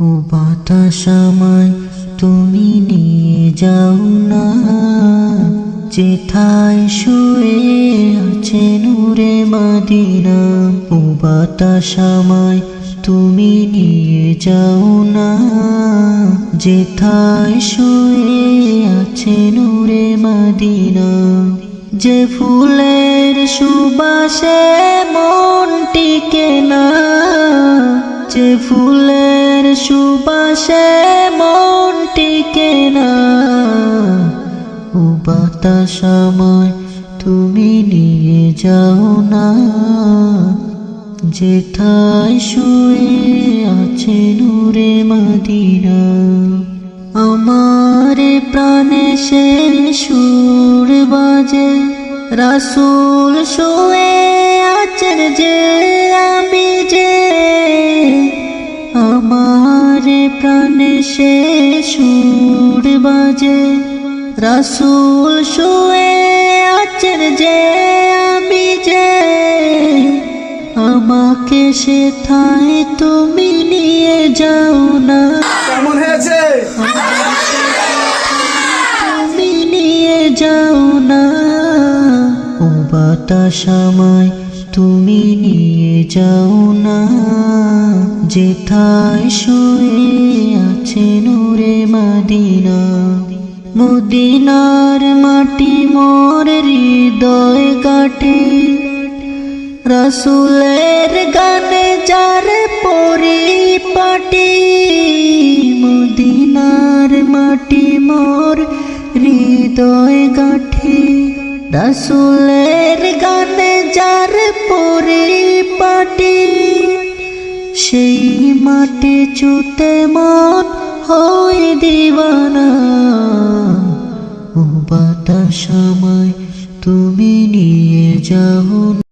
ও বাতাস আমায় তুমি নিয়ে যাও না। যেথায় শুয়ে আছে নূরে মাদিনা, ও বাতাস আমায় তুমি নিয়ে যাও না। যেথায় শুয়ে আছে নূরে মাদিনা, যে ফুলের সুবাসে মন টিকে না। যে ফুলের সুবাসে মন টিকে না। ও বাতাস আমায় তুমি নিয়ে যাও না। যেথায় শুয়ে আছে নূরে মদিনা। আমার প্রাণে সে সুর বাজে। রাসুল শুয়ে আছেন যে আমি। সে সুর বাজে। রাসুল শুয়ে আছেন যে আমি যে। আমাকে সে থায় তুমি নিয়ে যাও না। কেমন হয়েছে? তুমি নিয়ে যাও না। ও বাতাস আমায় তুমি নিয়ে যাও না। যেথায় শুয়ে আছে নূরে মাদিনা, মদিনার মাটি মোর হৃদয় কাটে। রসুলের গানে যার পরিপাটি, মদিনার মাটি মোর হৃদয় গাঠে রসুলের গানে সেই মাটি চুতে মন হয় দিবানা। ও বাতাস সময় তুমি নিয়ে যাও